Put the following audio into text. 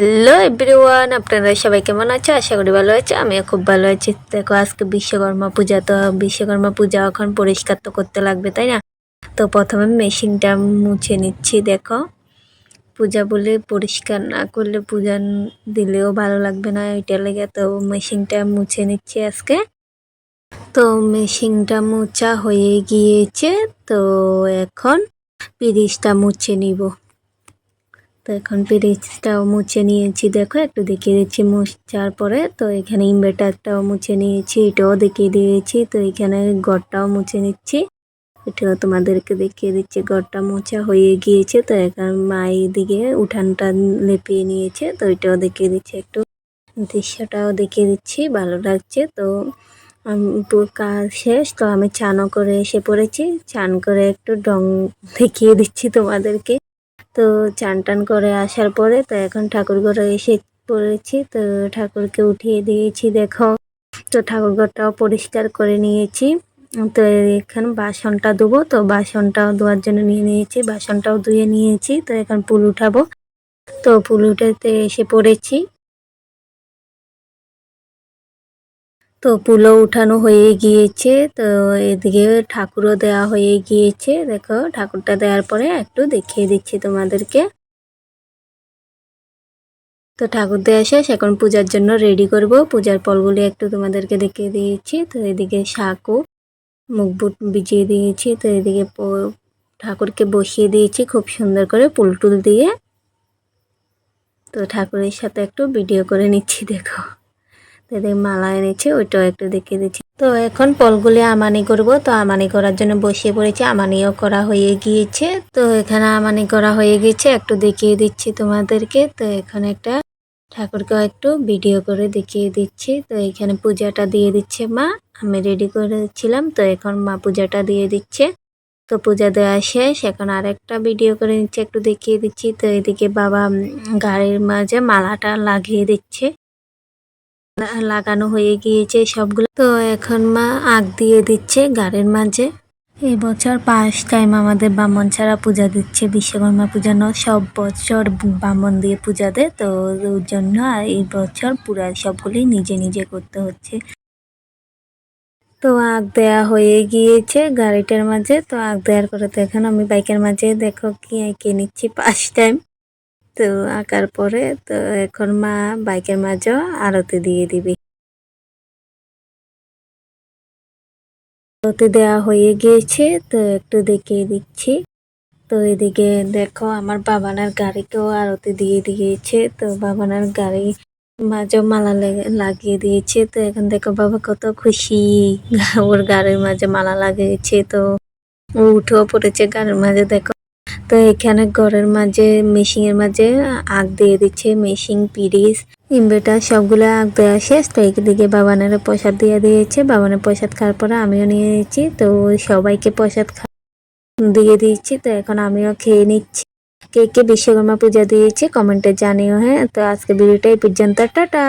Hello everyone আপনারা সবাই কেমন আছে? আশা করি ভালো আছে। আমিও খুব ভালো আছি। দেখো, আজকে বিশ্বকর্মা পূজা, তো বিশ্বকর্মা পূজা এখন পরিষ্কার তো করতে লাগবে, তাই না? তো প্রথমে মেশিনটা মুছে নিচ্ছি, দেখো। পূজা বলে পরিষ্কার না করলে পূজা দিলেও ভালো লাগবে না এটা লেগে। তো মেশিনটা মুছে নিচ্ছি আজকে। তো মেশিনটা মোছা হয়ে গিয়েছে। তো এখন পিরিচটা মুছে নিব। তো এখন পিরিচটাও মুছে নিয়েছি। দেখো, একটু দেখিয়ে দিচ্ছি মুছার পরে। তো এখানে ইনভার্টারটাও মুছে নিয়েছি, এটাও দেখিয়ে দিয়েছি। তো এখানে ঘরটাও মুছে নিচ্ছি। এটাও তোমাদেরকে দেখিয়ে দিচ্ছি ঘরটা মোছা হয়ে গিয়েছে। তো এখন মা দিকে উঠানটা লেপিয়ে নিয়েছে। তো এটাও দেখিয়ে দিচ্ছি, একটু দৃশ্যটাও দেখিয়ে দিচ্ছি, ভালো লাগছে। তো কাজ শেষ। তো আমি চানও করে এসে পড়েছি। চান করে একটু ডং দেখিয়ে দিচ্ছি তোমাদেরকে। তো চান টান করে আসার পরে তো এখন ঠাকুর ঘরে এসে পড়েছি। তো ঠাকুরকে উঠিয়ে দিয়েছি, দেখো। তো ঠাকুর ঘরটাও পরিষ্কার করে নিয়েছি। তো এখানে বাসনটা ধোবো। তো বাসনটাও ধোয়ার জন্য নিয়ে নিয়েছি। বাসনটাও ধুয়ে নিয়েছি। তো এখন পুল উঠাবো। তো পুল উঠাতে এসে পড়েছি। তো পুলো উঠানো হয়ে গিয়েছে। তো এদিকে ঠাকুরও দেওয়া হয়ে গিয়েছে। দেখো, ঠাকুরটা দেওয়ার পরে একটু দেখিয়ে দিচ্ছি তোমাদেরকে। তো ঠাকুর দেওয়া শেষ, এখন পূজার জন্য রেডি করব। পূজার ফলগুলি একটু তোমাদেরকে দেখিয়ে দিয়েছি। তো এদিকে শাকও মুখ বুট ভিজিয়ে দিয়েছি। তো এদিকে ঠাকুরকে বসিয়ে দিয়েছি খুব সুন্দর করে পুল টুল দিয়ে। তো ঠাকুরের সাথে একটু ভিডিও করে নিচ্ছি, দেখো। তো এদিকে মালা এনেছে, ওইটাও একটু দেখিয়ে দিচ্ছি। তো এখন ফলগুলি আমানি করব। তো আমানি করার জন্য বসিয়ে পড়েছি। আমানিও করা হয়ে গিয়েছে। তো এখানে আমানি করা হয়ে গেছে একটু দেখিয়ে দিচ্ছি তোমাদেরকে। তো এখানে একটা ঠাকুরকেও একটু ভিডিও করে দেখিয়ে দিচ্ছি। তো এখানে পূজাটা দিয়ে দিচ্ছে মা। আমি রেডি করেছিলাম। তো এখন মা পূজাটা দিয়ে দিচ্ছে। তো পূজা দেওয়া শেষ। এখন আরেকটা ভিডিও করে নিচ্ছে। একটু দেখিয়ে দিচ্ছি। তো এদিকে বাবা গাড়ির মাঝে মালাটা লাগিয়ে দিচ্ছে। লাগানো হয়ে গিয়েছে সবগুলো। তো এখন মা আগ দিয়ে দিচ্ছে গাড়ির মাঝে। এই বছর ফার্স্ট টাইম আমাদের ব্রাহ্মণ ছাড়া পূজা দিচ্ছে। বিশ্বকর্মা পূজা ন সব বছর ব্রাহ্মণ দিয়ে পূজা দেয়। তো ওর জন্য এই বছর পুরা সবগুলি নিজে নিজে করতে হচ্ছে। তো আগ দেয়া হয়ে গিয়েছে গাড়িটার মাঝে। তো আগ দেওয়ার পরে তো এখন আমি বাইকের মাঝে দেখো কি এঁকে নিচ্ছি ফার্স্ট টাইম তো আঁকার পরে তো এখন মা, বাইকের মাঝেও আরতি দিয়ে দিবে। আরতি দেওয়া হয়ে গিয়েছে, তো একটু দেখিয়ে দিচ্ছি। তো এদিকে দেখো, আমার বাবানার গাড়িকেও আরতি দিয়ে দিয়েছে, তো বাবানার গাড়ি মাঝে মালা লেগে- লাগিয়ে দিয়েছে। তো এখন দেখো, বাবা কত খুশি। ওর গাড়ির মাঝে মালা লাগিয়েছে, তো উঠেও পড়েছে, গাড়ির মাঝে দেখো। তো এখানে ঘরের মাঝে, মেশিনের মাঝে আগ দিয়ে দিচ্ছে, মেশিন পিরিস ইনভার্টার সবগুলো আগ দেওয়া শেষ। তো এইদিকে বাবানের প্রসাদ দিয়ে দিয়েছে। বাবানের প্রসাদ খাওয়ার পরে আমিও নিয়ে নিয়েছি তো সবাইকে প্রসাদ দিয়ে দিয়েছি তো এখন আমিও খেয়ে নিচ্ছি। কে কে বিশ্বকর্মা পূজা দিয়েছে কমেন্টে জানিও হ্যাঁ? তো আজকে ভিডিওটা এই পর্যন্ত। টাটা!